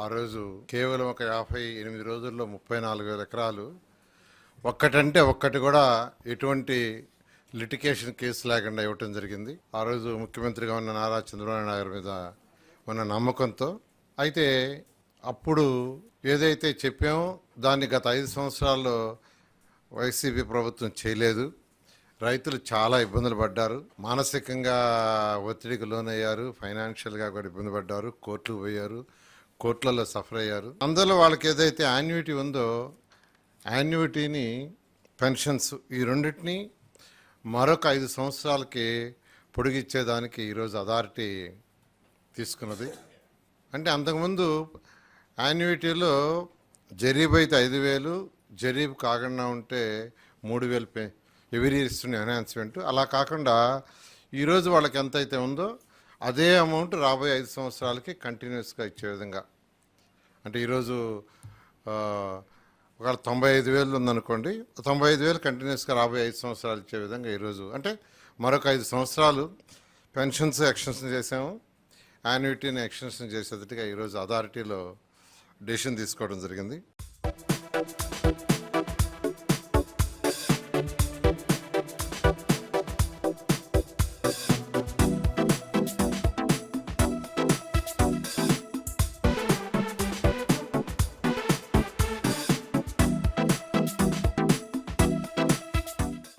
ఆ రోజు కేవలం ఒక యాభై ఎనిమిది రోజుల్లో ముప్పై నాలుగు వేల ఎకరాలు. ఒక్కటంటే ఒక్కటి కూడా ఎటువంటి లిటికేషన్ కేసు లేకుండా ఇవ్వటం జరిగింది. ఆ రోజు ముఖ్యమంత్రిగా ఉన్న నారా చంద్రబాబు నాయుడు గారి మీద ఉన్న నమ్మకంతో. అయితే అప్పుడు ఏదైతే చెప్పామో దాన్ని గత ఐదు సంవత్సరాల్లో వైసీపీ ప్రభుత్వం చేయలేదు. రైతులు చాలా ఇబ్బందులు పడ్డారు. మానసికంగా ఒత్తిడికి లోనయ్యారు. ఫైనాన్షియల్గా కూడా ఇబ్బంది పడ్డారు. కోర్టుకు పోయారు. కోర్టులలో సఫర్ అయ్యారు. అందులో వాళ్ళకి ఏదైతే యాన్యుటీ ఉందో యాన్యుటీని పెన్షన్స్ ఈ రెండింటిని మరొక ఐదు సంవత్సరాలకి పొడిగిచ్చేదానికి ఈరోజు అథారిటీ తీసుకున్నది. అంటే అంతకుముందు యాన్యుటీలో జరీబ్ అయితే ఐదు వేలు జరీబ్ కాకుండా ఉంటే మూడు వేలు పే ఎవరీ ఇస్తున్న ఎన్హాన్స్మెంట్ అలా కాకుండా ఈరోజు వాళ్ళకి ఎంత అయితే ఉందో అదే అమౌంట్ రాబోయే ఐదు సంవత్సరాలకి కంటిన్యూస్గా ఇచ్చే విధంగా. అంటే ఈరోజు ఒకవేళ తొంభై ఐదు వేలు ఉందనుకోండి తొంభై ఐదు వేలు కంటిన్యూస్గా రాబోయే ఐదు సంవత్సరాలు ఇచ్చే విధంగా ఈరోజు. అంటే మరొక ఐదు సంవత్సరాలు పెన్షన్స్ ఎక్స్టెన్షన్ చేసాము. యాన్యుటీని ఎక్స్టెన్షన్ చేసేటట్టుగా ఈరోజు అథారిటీలో డెసిషన్ తీసుకోవడం జరిగింది.